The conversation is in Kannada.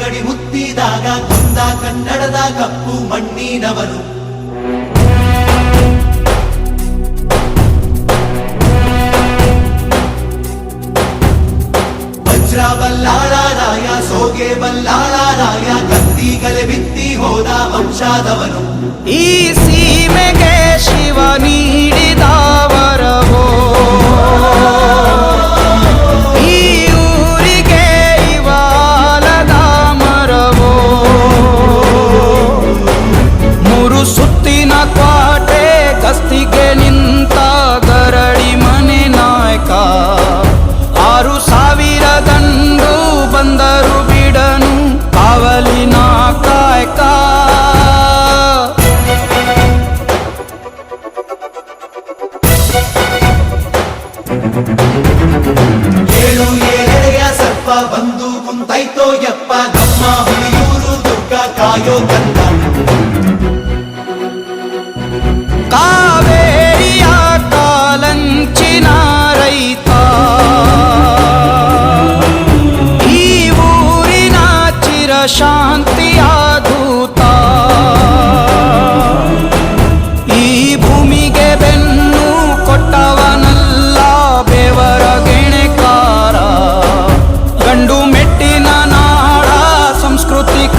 ಗಡಿ ಮುತ್ತಿದಾಗ ಕೊಂದ ಕನ್ನಡದ ಕಪ್ಪು ಮಣ್ಣಿನವರು. ವಜ್ರ ಬಲ್ಲಾಳರಾಯ ಸೋಗೆ ಬಲ್ಲಾಳರಾಯ ಕತ್ತಿಗಲೆ ಬಿತ್ತಿ ಹೋದ ವಂಶಾದವನು ಈ ಕ್ವಾಟೆ ಕಸ್ತಿಗೆ ನಿಂತ ಗರಡಿ ಮನೆ ನಾಯಕ. ಆರು ಸಾವಿರ ದಂಡು ಬಂದರು ಬಿಡನು ಕಾವಲಿನ ಕಾಯಕ. ಏಳು ಸರ್ಪ ಬಂದು ಕುಂತೈತೋ ಯಪ್ಪ, ನಮ್ಮ ಹುಲಿಯೂರು ದುರ್ಗ ಕಾಯೋ ಕೊಟ್ಟವನಲ್ಲ ಬೇವರ ಗಿಣಕಾರ. ಗಂಡು ಮೆಟ್ಟಿನ ನಾಡ ಸಂಸ್ಕೃತಿಕ